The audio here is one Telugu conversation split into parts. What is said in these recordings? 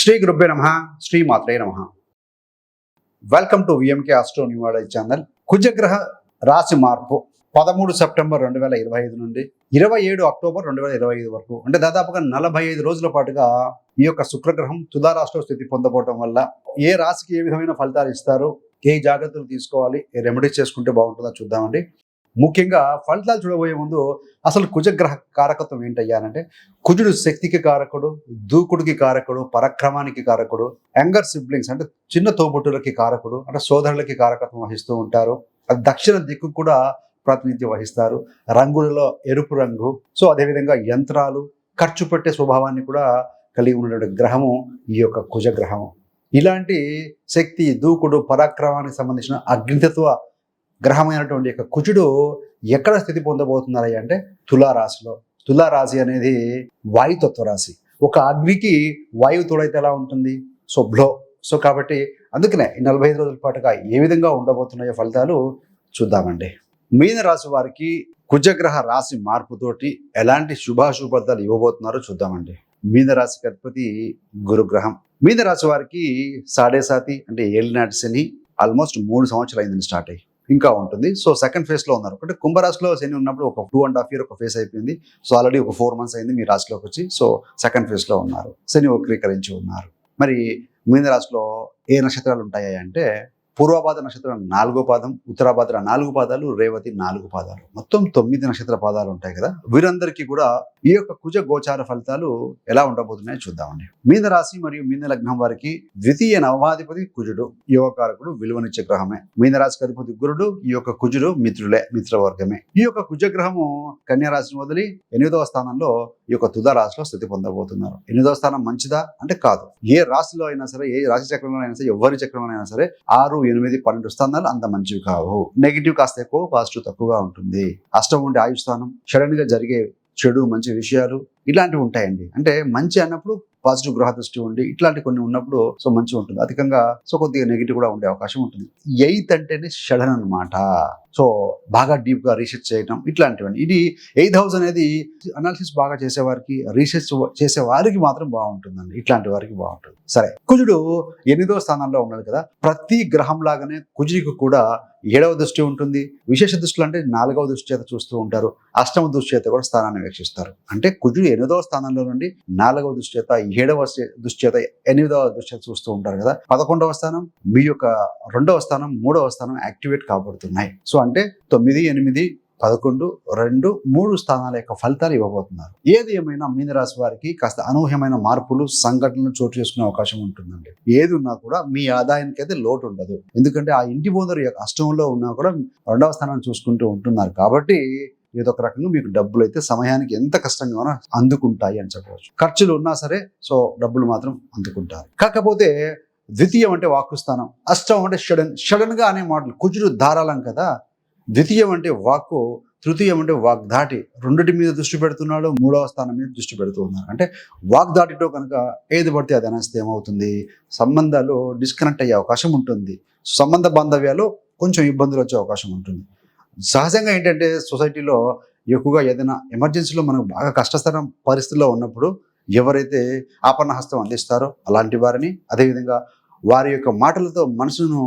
శ్రీ గురుబ్బే నమ శ్రీ మాత్రే నమ. వెల్కమ్ టు విఎంకే ఆస్ట్రో న్యూవాడ ఛానల్ కుజగ్రహ రాశి మార్పు పదమూడు సెప్టెంబర్ రెండు వేల ఇరవై ఐదు నుండి ఇరవై ఏడు అక్టోబర్ రెండు వేల ఇరవై ఐదు వరకు. అంటే దాదాపుగా నలభై ఐదు రోజుల పాటుగా ఈ యొక్క శుక్రగ్రహం తుదారాష్ట్ర స్థితి పొందబోవటం వల్ల ఏ రాశికి ఏ విధమైన ఫలితాలు ఇస్తారు ఏ జాగ్రత్తలు తీసుకోవాలి ఏ రెమెడీస్ చేసుకుంటే బాగుంటుందో చూద్దామండి. ముఖ్యంగా ఫలితాలు చూడబోయే ముందు అసలు కుజగ్రహ కారకత్వం ఏంటయ్యానంటే కుజుడు శక్తికి కారకుడు దూకుడికి కారకుడు పరక్రమానికి కారకుడు యంగర్ సిబ్లింగ్స్ అంటే చిన్న తోబుట్టులకి కారకుడు అంటే సోదరులకి కారకత్వం వహిస్తూ ఉంటారు. అది దక్షిణ దిక్కు కూడా ప్రాతినిధ్యం వహిస్తారు. రంగులలో ఎరుపు రంగు సో అదేవిధంగా యంత్రాలు ఖర్చు పెట్టే స్వభావాన్ని కూడా కలిగి ఉన్నటువంటి గ్రహము ఈ యొక్క కుజగ్రహము. ఇలాంటి శక్తి దూకుడు పరాక్రమానికి సంబంధించిన అగ్నితత్వ గ్రహమైనటువంటి యొక్క కుజుడు ఎక్కడ స్థితి పొందబోతున్నారు అంటే తులారాశిలో. తులారాశి అనేది వాయుతత్వ రాశి. ఒక అగ్నికి వాయువు తోడైతే ఎలా ఉంటుంది? So blow. సో కాబట్టి అందుకనే నలభై ఐదు రోజుల పాటుగా ఏ విధంగా ఉండబోతున్నాయో ఫలితాలు చూద్దామండి. మీన రాశి వారికి కుజగ్రహ రాశి మార్పుతోటి ఎలాంటి శుభాశుభ ఫలితాలు ఇవ్వబోతున్నారో చూద్దామండి. మీన గణపతి అధిపతి గురుగ్రహం. మీనరాశి వారికి సాడే సాతి అంటే ఏలినాటి శని ఆల్మోస్ట్ మూడు సంవత్సరాలు అయిందని స్టార్ట్ అయ్యి ఇంకా ఉంటుంది. సో సెకండ్ ఫేజ్లో ఉన్నారు. అంటే కుంభరాశిలో శని ఉన్నప్పుడు ఒక టూ అండ్ హాఫ్ ఇయర్ ఒక ఫేస్ అయిపోయింది. సో ఆల్రెడీ ఒక ఫోర్ మంత్స్ అయింది మీ రాశిలోకి వచ్చి. సో సెకండ్ ఫేజ్లో ఉన్నారు. శని వక్రీకరించి ఉన్నారు. మరి మీన రాశిలో ఏ నక్షత్రాలు ఉంటాయి అంటే పూర్వపాద నక్షత్రం నాలుగో పాదం ఉత్తరాభాద్ర నాలుగు పాదాలు రేవతి నాలుగు పాదాలు. మొత్తం తొమ్మిది నక్షత్ర పాదాలు ఉంటాయి కదా? వీరందరికీ కూడా ఈ యొక్క కుజ గోచార ఫలితాలు ఎలా ఉండబోతున్నాయో చూద్దామండి. మీన రాశి మరియు మీన లగ్నం వారికి ద్వితీయ నవమాధిపతి కుజుడు యువకారకుడు విలువనిచ్చే గ్రహమే. మీన రాశికి అధిపతి గురుడు ఈ యొక్క కుజుడు మిత్రులే మిత్రవర్గమే. ఈ యొక్క కుజగ్రహము కన్యా రాశిని వదిలి ఎనిమిదవ స్థానంలో ఈ యొక్క తుద రాశిలో స్థితి పొందబోతున్నారు. ఎనిమిదవ స్థానం మంచిదా? అంటే కాదు. ఏ రాశిలో అయినా సరే ఏ రాశి చక్రంలో అయినా సరే ఎవరి చక్రంలో అయినా సరే ఆరు ఎనిమిది పన్నెండు స్థానాలు అంత మంచివి కావు. నెగిటివ్ కాస్త ఎక్కువ పాజిటివ్ తక్కువగా ఉంటుంది. అష్టం ఉండే ఆయుష్ స్థానం సడన్గా జరిగే చెడు మంచి విషయాలు ఇలాంటివి ఉంటాయండి. అంటే మంచి అన్నప్పుడు పాజిటివ్ గ్రహ దృష్టి ఉండి ఇట్లాంటి కొన్ని ఉన్నప్పుడు సో మంచి ఉంటుంది. అధికంగా సో కొద్దిగా నెగిటివ్ కూడా ఉండే అవకాశం ఉంటుంది. ఎయిత్ అంటేనే షడన్ అన్నమాట. సో బాగా డీప్గా రీసెర్చ్ చేయడం ఇట్లాంటివన్నీ. ఇది ఎయిత్ హౌస్ అనేది అనాలిసిస్ బాగా చేసేవారికి రీసెర్చ్ చేసే వారికి మాత్రం బాగుంటుందండి. ఇట్లాంటి వారికి బాగుంటుంది. సరే కుజుడు ఎనిమిదో స్థానంలో ఉన్నాడు కదా. ప్రతి గ్రహం లాగానే కుజుడికి కూడా ఏడవ దృష్టి ఉంటుంది. విశేష దృష్టిలు అంటే నాలుగవ దృష్టి చేత చూస్తూ ఉంటారు. అష్టమ దృష్టి చేత కూడా స్థానాన్ని వీక్షిస్తారు. అంటే కుజుడు ఎనిమిదవ స్థానంలో నుండి నాలుగవ దృష్టి చేత ఏడవ దృష్టి చేత ఎనిమిదవ దృష్టి చేత చూస్తూ ఉంటారు కదా. పదకొండవ స్థానం మీ యొక్క రెండవ స్థానం మూడవ స్థానం యాక్టివేట్ కాబడుతున్నాయి. సో అంటే తొమ్మిది ఎనిమిది పదకొండు రెండు మూడు స్థానాల యొక్క ఫలితాలు ఇవ్వబోతున్నారు. ఏది ఏమైనా మీనరాశి వారికి కాస్త అనూహ్యమైన మార్పులు సంఘటనలు చోటు చేసుకునే అవకాశం ఉంటుందండి. ఏది ఉన్నా కూడా మీ ఆదాయానికి అయితే లోటు ఉండదు. ఎందుకంటే ఆ ఇంటి ఓనర్ యొక్క అష్టంలో ఉన్నా కూడా రెండవ స్థానాన్ని చూసుకుంటూ ఉంటున్నారు. కాబట్టి ఏదో ఒక రకంగా మీకు డబ్బులు అయితే సమయానికి ఎంత కష్టంగానో అందుకుంటాయి అని చెప్పవచ్చు. ఖర్చులు ఉన్నా సరే సో డబ్బులు మాత్రం అందుకుంటారు. కాకపోతే ద్వితీయం అంటే వాక్కుస్థానం అష్టం అంటే షడన్ షడన్గా అనే మాటలు కుజుడు ధారాళం కదా ద్వితీయం అంటే వాక్కు తృతీయం అంటే వాగ్దాటి రెండిటి మీద దృష్టి పెడుతున్నాడు మూడవ స్థానం మీద దృష్టి పెడుతూ ఉన్నారు. అంటే వాగ్దాటితో కనుక ఏది పడితే అది అనేస్తే ఏమవుతుంది? సంబంధాలు డిస్కనెక్ట్ అయ్యే అవకాశం ఉంటుంది. సంబంధ బాంధవ్యాలు కొంచెం ఇబ్బందులు వచ్చే అవకాశం ఉంటుంది. సహజంగా ఏంటంటే సొసైటీలో ఎక్కువగా ఏదైనా ఎమర్జెన్సీలో మనకు బాగా కష్టతరం పరిస్థితిలో ఉన్నప్పుడు ఎవరైతే ఆపన్న హస్తం అందిస్తారో అలాంటి వారిని అదేవిధంగా వారి యొక్క మాటలతో మనసును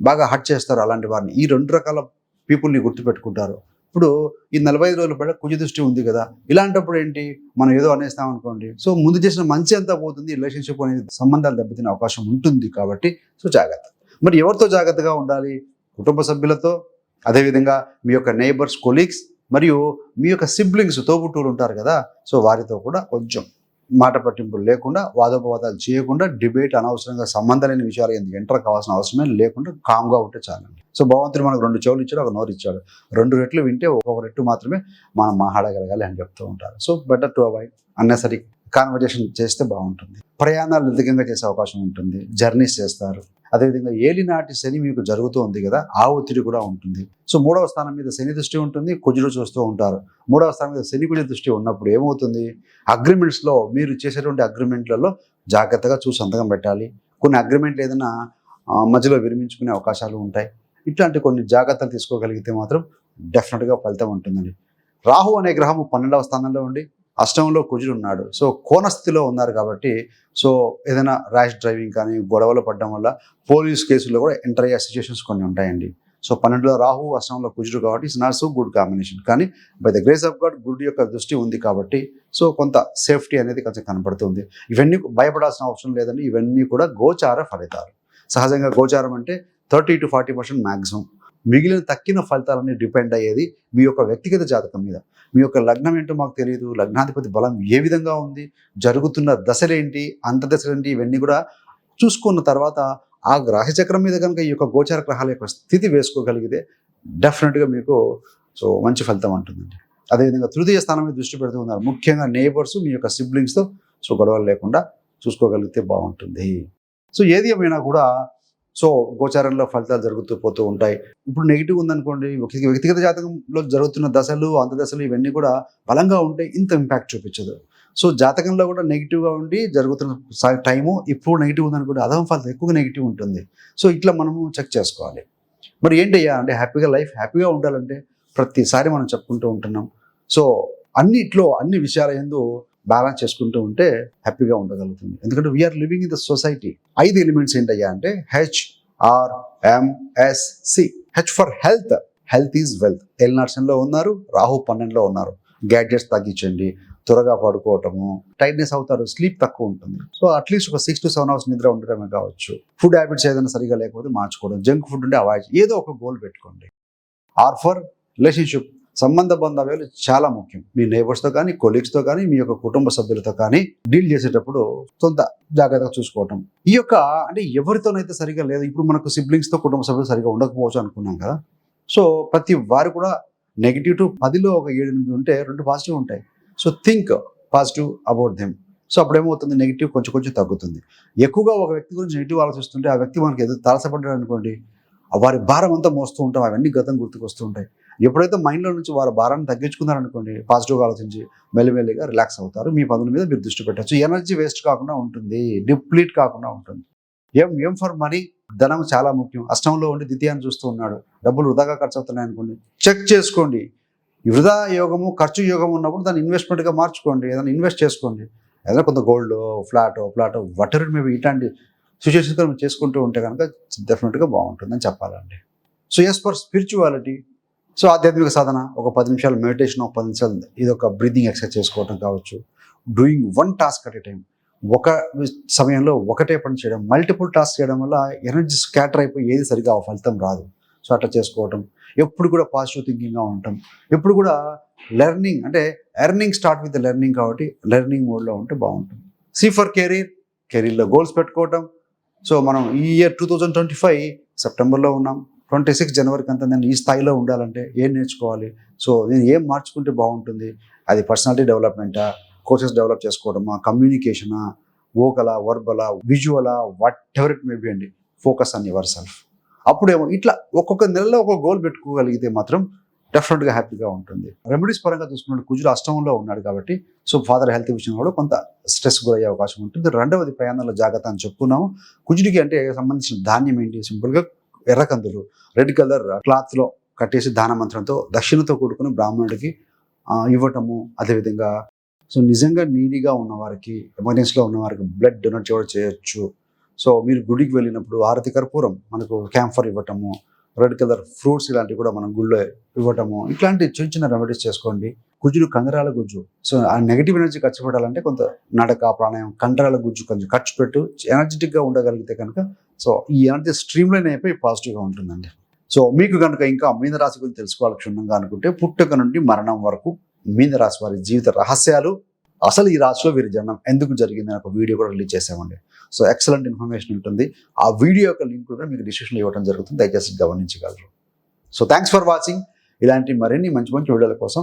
బాగా హట్ చేస్తారు అలాంటి వారిని ఈ రెండు రకాల పీపుల్ని గుర్తుపెట్టుకుంటారు. ఇప్పుడు ఈ నలభై ఐదు రోజుల పడ కుజ దృష్టి ఉంది కదా. ఇలాంటప్పుడు ఏంటి? మనం ఏదో అనేస్తాం అనుకోండి. సో ముందు చేసిన మంచి అంతా పోతుంది? రిలేషన్షిప్ అనేది సంబంధాలు దెబ్బతినే అవకాశం ఉంటుంది కాబట్టి సో జాగ్రత్త. మరి ఎవరితో జాగ్రత్తగా ఉండాలి? కుటుంబ సభ్యులతో అదేవిధంగా మీ యొక్క నైబర్స్ కొలీగ్స్ మరియు మీ యొక్క సిబ్లింగ్స్ తోబుట్టూరు ఉంటారు కదా. సో వారితో కూడా కొంచెం మాట పట్టింపులు లేకుండా వాదోపవాదాలు చేయకుండా డిబేట్ అనవసరంగా సంబంధం లేని విషయాలు ఎందుకు ఎంటర్ కావాల్సిన అవసరమే లేకుండా కామ్గా ఉంటే చాలండి. సో భగవంతుడు మనకు రెండు చెవులు ఇచ్చాడు ఒక నోరు ఇచ్చాడు. రెండు రెట్లు వింటే ఒక్కొక్క రెట్టు మాత్రమే మనం మాట్లాడగలగాలి అని చెప్తూ ఉంటారు. So better to avoid unnecessary conversation చేస్తే బాగుంటుంది. ప్రయాణాలు అధికంగా చేసే అవకాశం ఉంటుంది. జర్నీస్ చేస్తారు. అదేవిధంగా ఏలినాటి శని మీకు జరుగుతూ ఉంది కదా ఆ ఒత్తిడి కూడా ఉంటుంది. సో మూడవ స్థానం మీద శని దృష్టి ఉంటుంది కుజుడు చూస్తూ ఉంటారు. మూడవ స్థానం మీద శని కుజు దృష్టి ఉన్నప్పుడు ఏమవుతుంది? అగ్రిమెంట్స్లో మీరు చేసేటువంటి అగ్రిమెంట్లలో జాగ్రత్తగా చూసి సంతకం పెట్టాలి. కొన్ని అగ్రిమెంట్లు ఏదైనా మధ్యలో విరమించుకునే అవకాశాలు ఉంటాయి. ఇట్లాంటి కొన్ని జాగ్రత్తలు తీసుకోగలిగితే మాత్రం డెఫినెట్గా ఫలితం ఉంటుందండి. రాహు అనే గ్రహము పన్నెండవ స్థానంలో ఉండి అష్టంలో కుజుడు ఉన్నాడు. సో కోనస్థితిలో ఉన్నారు కాబట్టి సో ఏదైనా ర్యాష్ డ్రైవింగ్ కానీ గొడవలు పడడం వల్ల పోలీస్ కేసుల్లో కూడా ఎంటర్ అయ్యే సిచ్యువేషన్స్ కొన్ని ఉంటాయండి. సో పన్నెండులో రాహు అష్టంలో కుజుడు కాబట్టి it's not so good combination కానీ by the grace of god good యొక్క దృష్టి ఉంది కాబట్టి సో కొంత సేఫ్టీ అనేది కొంచెం కనపడుతుంది. ఇవన్నీ భయపడాల్సిన అవసరం లేదండి. ఇవన్నీ కూడా గోచార ఫలితాలు. సహజంగా గోచారం అంటే thirty to forty percent maximum మిగిలిన తక్కిన ఫలితాలన్నీ డిపెండ్ అయ్యేది మీ యొక్క వ్యక్తిగత జాతకం మీద. మీ యొక్క లగ్నం ఏంటో మాకు తెలియదు లగ్నాధిపతి బలం ఏ విధంగా ఉంది జరుగుతున్న దశలేంటి అంతర్దశలేంటి ఇవన్నీ కూడా చూసుకున్న తర్వాత ఆ రాశిచక్రం మీద కనుక ఈ యొక్క గోచార గ్రహాల యొక్క స్థితి వేసుకోగలిగితే డెఫినెట్గా మీకు సో మంచి ఫలితం ఉంటుందండి అదేవిధంగా తృతీయ స్థానం మీద దృష్టి పెడుతూ ఉన్నారు. ముఖ్యంగా నేబర్స్ మీ యొక్క సిబ్లింగ్స్తో సో గొడవలు లేకుండా చూసుకోగలిగితే బాగుంటుంది. సో ఏది ఏమైనా కూడా సో గోచారంలో ఫలితాలు జరుగుతూ పోతూ ఉంటాయి. ఇప్పుడు నెగిటివ్ ఉందనుకోండి వ్యక్తిగత జాతకంలో జరుగుతున్న దశలు అంతదశలు ఇవన్నీ కూడా బలంగా ఉంటే ఇంత ఇంపాక్ట్ చూపించదు. సో జాతకంలో కూడా నెగిటివ్గా ఉండి జరుగుతున్న టైము ఇప్పుడు నెగిటివ్ ఉందనుకోండి అదం ఫలితం ఎక్కువగా నెగిటివ్ ఉంటుంది. సో ఇట్లా మనము చెక్ చేసుకోవాలి. మరి ఏంటయ్యా? అంటే హ్యాపీగా లైఫ్ హ్యాపీగా ఉండాలంటే ప్రతిసారి మనం చెప్పుకుంటూ ఉంటున్నాం. సో అన్నిట్లో అన్ని విషయాల ఎందు బ్యాలెన్స్ చేసుకుంటూ ఉంటే హ్యాపీగా ఉండగలుగుతుంది. ఎందుకంటే we are living in the society ఐదు ఎలిమెంట్స్ ఏంటయ్యా అంటే H R MS C H for health health is wealth ఎల్నార్సన్లో ఉన్నారు రాహు పన్నెండులో ఉన్నారు. గ్యాడ్జెట్స్ తగ్గించండి త్వరగా పడుకోవటము టైట్నెస్ అవుతారు స్లీప్ తక్కువ ఉంటుంది. సో అట్లీస్ట్ ఒక సిక్స్ టు సెవెన్ అవర్స్ నిద్ర ఉండడమే కావచ్చు. ఫుడ్ హ్యాబిట్స్ ఏదైనా సరిగా లేకపోతే మార్చుకోవడం. జంక్ ఫుడ్ ఉంటే అవాయిడ్ ఏదో ఒక గోల్ పెట్టుకోండి. ఆర్ ఫర్ రిలేషన్షిప్ సంబంధ బంధాలు చాలా ముఖ్యం. మీ నైబర్స్తో కానీ కొలీగ్స్తో కానీ మీ యొక్క కుటుంబ సభ్యులతో కానీ డీల్ చేసేటప్పుడు కొంత జాగ్రత్తగా చూసుకోవటం. ఈ యొక్క అంటే ఎవరితోనైతే సరిగా లేదు ఇప్పుడు మనకు సిబ్లింగ్స్తో కుటుంబ సభ్యులు సరిగా ఉండకపోవచ్చు అనుకున్నాం కదా. సో ప్రతి వారు కూడా నెగిటివ్ టు పదిలో ఒక ఏడు ఎనిమిది ఉంటే రెండు పాజిటివ్ ఉంటాయి. So think positive about them so అప్పుడు ఏమవుతుంది? నెగిటివ్ కొంచెం కొంచెం తగ్గుతుంది. ఎక్కువగా ఒక వ్యక్తి గురించి నెగిటివ్ ఆలోచిస్తుంటే ఆ వ్యక్తి మనకి ఏదో తారసపడ్డాడు అనుకోండి వారి భారం అంతా మోస్తూ ఉంటాం అవన్నీ గతం గుర్తుకొస్తూ ఉంటాయి. ఎప్పుడైతే మైండ్లో నుంచి వారి భారాన్ని తగ్గించుకున్నారనుకోండి పాజిటివ్గా ఆలోచించి మెల్లిమెల్లిగా రిలాక్స్ అవుతారు. మీ పనుల మీద మీరు దృష్టి పెట్టచ్చు. ఎనర్జీ వేస్ట్ కాకుండా ఉంటుంది. డిప్లీట్ కాకుండా ఉంటుంది. ఏం ఏం ఫర్ మనీ ధనం చాలా ముఖ్యం. అష్టంలో ఉండి ద్వితీయాన్ని చూస్తూ ఉన్నాడు. డబ్బులు వృధాగా ఖర్చు అవుతున్నాయి అనుకోండి చెక్ చేసుకోండి. వృధా యోగము ఖర్చు యోగం ఉన్నప్పుడు దాన్ని ఇన్వెస్ట్మెంట్గా మార్చుకోండి. ఏదైనా ఇన్వెస్ట్ చేసుకోండి. ఏదైనా కొంత గోల్డ్ ఫ్లాట్ ఫ్లాట్ వాటర్ మేము ఇట్లాంటి సిచ్యువేషన్స్ మీరు చేసుకుంటూ ఉంటే కనుక డెఫినెట్గా బాగుంటుందని చెప్పాలండి. So as for spirituality so ఆధ్యాత్మిక సాధన ఒక పది నిమిషాలు మెడిటేషన్ ఒక పది నిమిషాలు ఇది ఒక బ్రీతింగ్ ఎక్సర్సైజ్ చేసుకోవడం కావచ్చు. Doing one task at a time ఒక సమయంలో ఒకటే పని చేయడం మల్టిపుల్ టాస్క్ చేయడం వల్ల ఎనర్జీ స్కాటర్ అయిపోయి ఏది సరిగా ఆ ఫలితం రాదు. సో అట్లా చేసుకోవటం. ఎప్పుడు కూడా పాజిటివ్ థింకింగ్గా ఉండటం. ఎప్పుడు కూడా లెర్నింగ్ అంటే ఎర్నింగ్ స్టార్ట్ విత్ లెర్నింగ్ కాబట్టి లెర్నింగ్ మోడ్లో ఉంటే బాగుంటుంది. సి ఫర్ కెరీర్ కెరీర్లో గోల్స్ పెట్టుకోవటం. సో మనం ఈ year two thousand twenty five సెప్టెంబర్లో ఉన్నాం. ట్వంటీ సిక్స్ జనవరికి అంతా నేను ఈ స్థాయిలో ఉండాలంటే ఏం నేర్చుకోవాలి? సో నేను ఏం మార్చుకుంటే బాగుంటుంది? అది పర్సనాలిటీ డెవలప్మెంటా? కోర్సెస్ డెవలప్ చేసుకోవడమా? కమ్యూనికేషనా? ఓకలా? వర్బలా? విజువలా? Whatever it may be అండి. Focus on yourself. అప్పుడేమో ఇట్లా ఒక్కొక్క నెలలో ఒక గోల్ పెట్టుకోగలిగితే మాత్రం డెఫినెట్గా హ్యాపీగా ఉంటుంది. రెమెడీస్ పరంగా చూసుకున్నాడు కుజులు అష్టంలో ఉన్నాడు కాబట్టి సో ఫాదర్ హెల్త్ విషయంలో కూడా కొంత స్ట్రెస్ గురయ్యే అవకాశం ఉంటుంది. రెండవది ప్రయాణంలో జాగ్రత్త అని చెప్పుకున్నాము. కుజుడికి అంటే సంబంధించిన ధాన్యం ఏంటి? సింపుల్గా ఎర్రకందులు రెడ్ కలర్ క్లాత్లో కట్టేసి దాన మంత్రంతో దక్షిణతో కూడుకుని బ్రాహ్మణుడికి ఇవ్వటము అదేవిధంగా సో నిజంగా నీడీగా ఉన్నవారికి ఎమర్జెన్సీలో ఉన్నవారికి బ్లడ్ డొనేట్ కూడా చేయొచ్చు. సో మీరు గుడికి వెళ్ళినప్పుడు ఆరతి కర్పూరం మనకు క్యాంఫర్ ఇవ్వటము రెడ్ కలర్ ఫ్రూట్స్ ఇలాంటివి కూడా మనం గుళ్ళో ఇవ్వటము ఇట్లాంటి చిన్న చిన్న రెమెడీస్ చేసుకోండి. గుజ్జులు కండరాల గుజ్జు. సో ఆ నెగిటివ్ ఎనర్జీ ఖర్చు పెట్టాలంటే కొంత నడక ప్రాణాయం కండరాల గుజ్జు కొంచెం ఖర్చు పెట్టు. ఎనర్జెటిక్గా ఉండగలిగితే కనుక సో ఈ ఎనర్జీ స్ట్రీమ్లైన్ అయిపోయి పాజిటివ్గా ఉంటుందండి. సో మీకు కనుక ఇంకా మీన రాశి గురించి తెలుసుకోవాలి క్షుణ్ణంగా అనుకుంటే పుట్టుక నుండి మరణం వరకు మీన రాశి వారి జీవిత రహస్యాలు అసలు ఈ రాశిలో వీరి జన్మం ఎందుకు జరిగింది అని ఒక వీడియో కూడా రిలీజ్ చేసామండి సో ఎక్సలెంట్ ఇన్ఫర్మేషన్ ఉంటుంది. ఆ వీడియో యొక్క లింక్ కూడా మీకు డిస్క్రిప్షన్లో ఇవ్వడం జరుగుతుంది. దయచేసి గమనించగలరు. సో థ్యాంక్స్ ఫర్ వాచింగ్ ఇలాంటి మరిన్ని మంచి మంచి వీడియోల కోసం